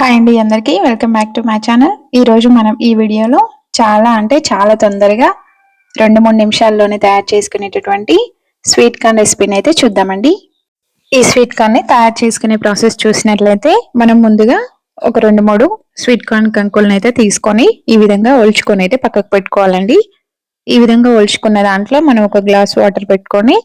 Hi అండి అందరికీ. Welcome back to my channel ఈరోజు మనం ఈ వీడియోలో చాలా అంటే చాలా తొందరగా రెండు మూడు నిమిషాల్లోనే తయారు చేసుకునేటటువంటి స్వీట్ కార్న్ రెసిపీని అయితే చూద్దామండి. ఈ స్వీట్ కార్న్ని తయారు చేసుకునే ప్రాసెస్ చూసినట్లయితే మనం ముందుగా ఒక రెండు మూడు స్వీట్ కార్న్ కంకులను అయితే తీసుకొని ఈ విధంగా ఒలుచుకొని అయితే పక్కకు పెట్టుకోవాలండి. ఈ విధంగా ఒలుచుకున్న దాంట్లో మనం ఒక గ్లాస్ వాటర్ పెట్టుకొని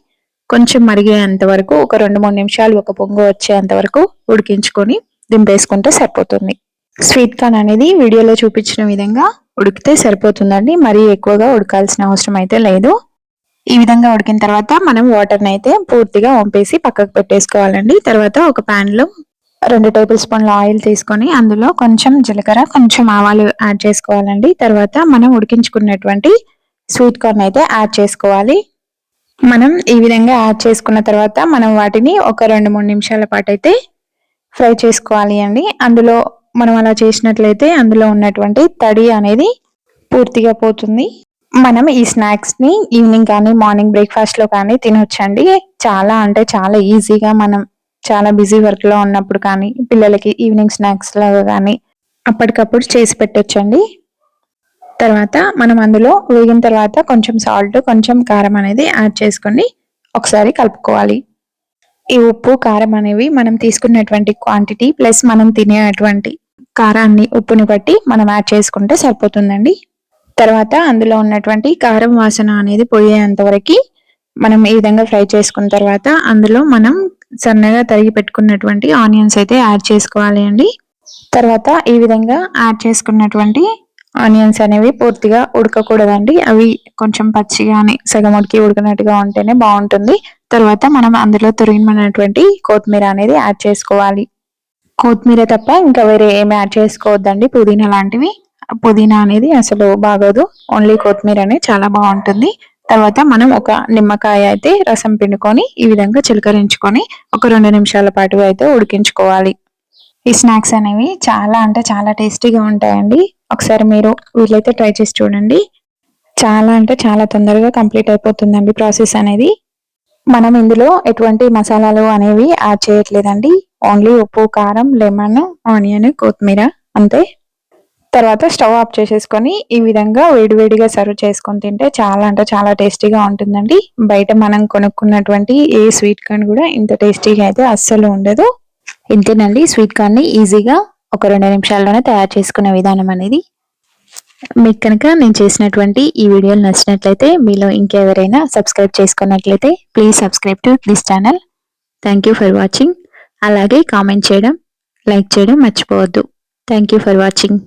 కొంచెం మరిగేంత వరకు ఒక రెండు మూడు నిమిషాలు ఒక పొంగు వచ్చేంత వరకు ఉడికించుకొని దింపేసుకుంటే సరిపోతుంది. స్వీట్ కార్న్ అనేది వీడియోలో చూపించిన విధంగా ఉడికితే సరిపోతుందండి. మరీ ఎక్కువగా ఉడకాల్సిన అవసరం అయితే లేదు. ఈ విధంగా ఉడికిన తర్వాత మనం వాటర్ని అయితే పూర్తిగా వంపేసి పక్కకు పెట్టేసుకోవాలండి. తర్వాత ఒక లో రెండు టేబుల్ స్పూన్ల ఆయిల్ తీసుకొని అందులో కొంచెం జీలకర్ర కొంచెం ఆవాలు యాడ్ చేసుకోవాలండి. తర్వాత మనం ఉడికించుకున్నటువంటి స్వీట్ కార్న్ అయితే యాడ్ చేసుకోవాలి. మనం ఈ విధంగా యాడ్ చేసుకున్న తర్వాత మనం వాటిని ఒక రెండు మూడు నిమిషాల పాటు అయితే ఫ్రై చేసుకోవాలి అండి. అందులో మనం అలా చేసినట్లయితే అందులో ఉన్నటువంటి తడి అనేది పూర్తిగా పోతుంది. మనం ఈ స్నాక్స్ని ఈవినింగ్ కానీ మార్నింగ్ బ్రేక్ఫాస్ట్లో కానీ తినొచ్చండి. చాలా అంటే చాలా ఈజీగా మనం చాలా బిజీ వర్క్లో ఉన్నప్పుడు కానీ పిల్లలకి ఈవినింగ్ స్నాక్స్ లాగా కానీ అప్పటికప్పుడు చేసి పెట్టొచ్చండి. తర్వాత మనం అందులో వేగిన తర్వాత కొంచెం సాల్ట్ కొంచెం కారం అనేది యాడ్ చేసుకొని ఒకసారి కలుపుకోవాలి. ఈ ఉప్పు కారం అనేవి మనం తీసుకున్నటువంటి క్వాంటిటీ ప్లస్ మనం తినేటువంటి కారాన్ని ఉప్పుని బట్టి మనం యాడ్ చేసుకుంటే సరిపోతుందండి. తర్వాత అందులో ఉన్నటువంటి కారం వాసన అనేది పోయేంత వరకు మనం ఈ విధంగా ఫ్రై చేసుకున్న తర్వాత అందులో మనం సన్నగా తరిగి పెట్టుకున్నటువంటి ఆనియన్స్ అయితే యాడ్ చేసుకోవాలి అండి. తర్వాత ఈ విధంగా యాడ్ చేసుకున్నటువంటి ఆనియన్స్ అనేవి పూర్తిగా ఉడకకూడదండి. అవి కొంచెం పచ్చిగానే సగం ఉడికి ఉడికినట్టుగా ఉంటేనే బాగుంటుంది. తర్వాత మనం అందులో తురిగినటువంటి కొత్తిమీర అనేది యాడ్ చేసుకోవాలి. కొత్తిమీర తప్ప ఇంకా వేరే ఏమి యాడ్ చేసుకోవద్దండి. పుదీనా లాంటివి. పుదీనా అనేది అసలు బాగోదు. ఓన్లీ కొత్తిమీర అనేది చాలా బాగుంటుంది. తర్వాత మనం ఒక నిమ్మకాయ అయితే రసం పిండుకొని ఈ విధంగా చిలకరించుకొని ఒక రెండు నిమిషాల పాటు అయితే ఉడికించుకోవాలి. ఈ స్నాక్స్ అనేవి చాలా అంటే చాలా టేస్టీగా ఉంటాయండి. ఒకసారి మీరు వీళ్ళైతే ట్రై చేసి చూడండి. చాలా అంటే చాలా తొందరగా కంప్లీట్ అయిపోతుందండి ప్రాసెస్ అనేది. మనం ఇందులో ఎటువంటి మసాలాలు అనేవి యాడ్ చేయట్లేదండి. ఓన్లీ ఉప్పు కారం లెమన్ ఆనియన్ కొత్తిమీర అంతే. తర్వాత స్టవ్ ఆఫ్ చేసేసుకొని ఈ విధంగా వేడివేడిగా సర్వ్ చేసుకొని తింటే చాలా అంటే చాలా టేస్టీగా ఉంటుందండి. బయట మనం కొనుక్కున్నటువంటి ఏ స్వీట్ కార్న్ కూడా ఇంత టేస్టీగా అయితే అస్సలు ఉండదు. ఇంతేనండి స్వీట్ కార్న్ని ఈజీగా ఒక రెండు నిమిషాల్లోనే తయారు చేసుకునే విధానం అనేది. మీకు కనుక నేను చేసినటువంటి ఈ వీడియోలు నచ్చినట్లయితే మీలో ఇంకెవరైనా సబ్స్క్రైబ్ చేసుకున్నట్లయితే please subscribe to this channel thank for watching అలాగే కామెంట్ చేయడం లైక్ చేయడం మర్చిపోవద్దు. Thank for watching